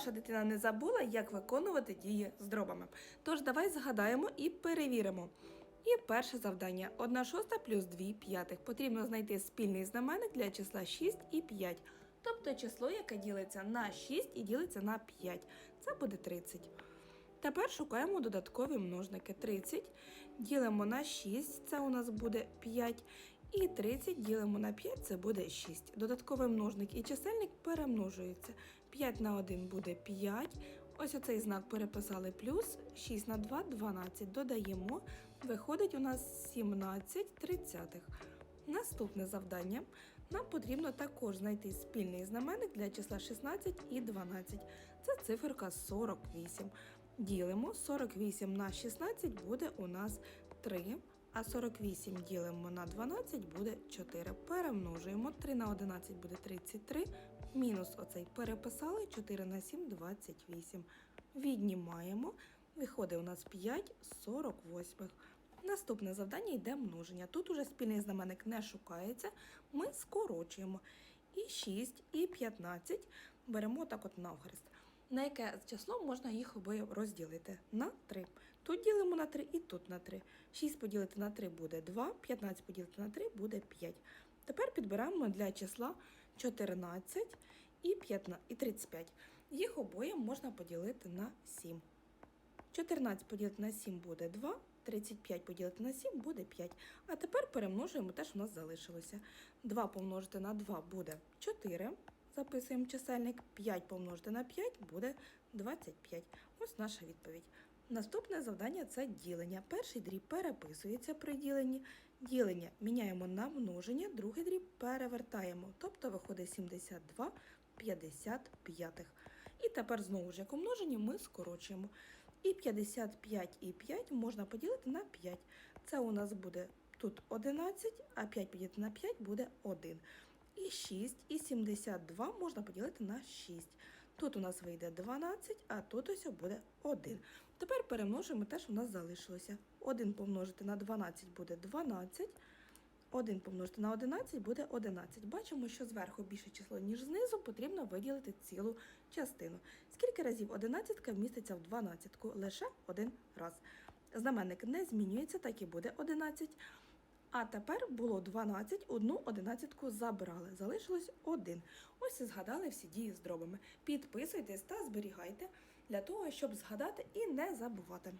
наша дитина не забула, як виконувати дії з дробами. Тож давай згадаємо і перевіримо. І перше завдання: 1 шоста плюс 2 п'ятих. Потрібно знайти спільний знаменник для числа 6 і 5. Тобто число, яке ділиться на 6 і ділиться на 5. Це буде 30. Тепер шукаємо додаткові множники. 30 ділимо на 6, це у нас буде 5. І 30 ділимо на 5, це буде 6. Додатковий множник і чисельник перемножуються. 5 на 1 буде 5. Ось оцей знак переписали плюс, 6 на 2 12. Додаємо. Виходить у нас 17 тридцятих. Наступне завдання. Нам потрібно також знайти спільний знаменник для числа 16 і 12. Це циферка 48. Ділимо 48 на 16 буде у нас 3. А 48 ділимо на 12 буде 4. Перемножуємо 3 на 11 буде 33. Мінус оцей переписали 4 на 7 28. Віднімаємо. Виходить у нас 5 48. Наступне завдання йде множення. Тут уже спільний знаменник не шукається. Ми скорочуємо. І 6, і 15 беремо так от навхрест. На яке число можна їх обоє розділити? На 3. Тут ділимо на 3 і тут на 3. 6 поділити на 3 буде 2, 15 поділити на 3 буде 5. Тепер підбираємо для числа 14 і 15, і 35. Їх обоє можна поділити на 7. 14 поділити на 7 буде 2, 35 поділити на 7 буде 5. А тепер перемножуємо те, що у нас залишилося. 2 помножити на 2 буде 4. Записуємо чисельник. 5 помножити на 5 буде 25. Ось наша відповідь. Наступне завдання це ділення. Перший дріб переписується при діленні. Ділення міняємо на множення, другий дріб перевертаємо. Тобто виходить 72 55. І тепер знову ж як у множенні ми скорочуємо. І 55 і 5 можна поділити на 5. Це у нас буде тут 11, а 5 поділити на 5 буде 1. І 6, і 72 можна поділити на 6. Тут у нас вийде 12, а тут ось буде 1. Тепер перемножуємо те, що у нас залишилося. 1 помножити на 12 буде 12. 1 помножити на 11 буде 11. Бачимо, що зверху більше число, ніж знизу, потрібно виділити цілу частину. Скільки разів 11 вміститься в 12? Лише один раз. Знаменник не змінюється, так і буде 11. А тепер було 12, одну одинадцятку забрали. Залишилось 1. Ось і згадали всі дії з дробами. Підписуйтесь та зберігайте для того, щоб згадати і не забувати.